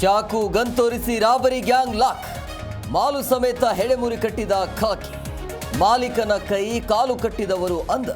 ಚಾಕು ಗನ್ ತೋರಿಸಿ robbery gang lock. ಮಾಲು ಸಮೇತ ಹೆಳೆಮುರಿ ಕಟ್ಟಿದ ಖಾಕಿ. ಮಾಲೀಕನ ಕೈ ಕಾಲು ಕಟ್ಟಿದವರು ಅಂದ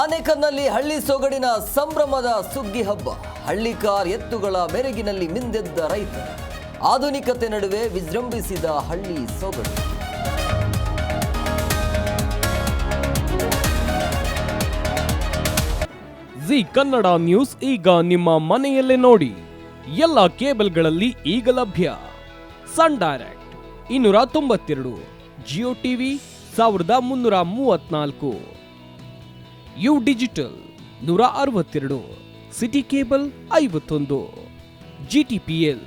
ಆನೆಕಲ್ನಲ್ಲಿ ಹಳ್ಳಿ ಸೊಗಡಿನ ಸಂಭ್ರಮದ ಸುಗ್ಗಿ ಹಬ್ಬ. ಹಳ್ಳಿಕಾರ್ ಎತ್ತುಗಳ ಮೆರಗಿನಲ್ಲಿ ಮಿಂದೆದ್ದ ರೈತ. ಆಧುನಿಕತೆ ನಡುವೆ ವಿಜೃಂಭಿಸಿದ ಹಳ್ಳಿ ಸೊಗಡು. ಜಿ ಕನ್ನಡ ನ್ಯೂಸ್ ಈಗ ನಿಮ್ಮ ಮನೆಯಲ್ಲೇ ನೋಡಿ. ಎಲ್ಲ ಕೇಬಲ್ಗಳಲ್ಲಿ ಈಗ ಲಭ್ಯ. ಸನ್ ಡೈರೆಕ್ಟ್ ಇನ್ನೂರ ತೊಂಬತ್ತೆರಡು, ಜಿಯೋ ಟಿವಿ ಸಾವಿರದ ಮುನ್ನೂರ ಮೂವತ್ನಾಲ್ಕು ಯು ಡಿಜಿಟಲ್ ನೂರ ಅರವತ್ತೆರಡು, ಸಿಟಿ ಕೇಬಲ್ ಐವತ್ತೊಂದು, ಜಿ ಟಿ ಪಿ ಎಲ್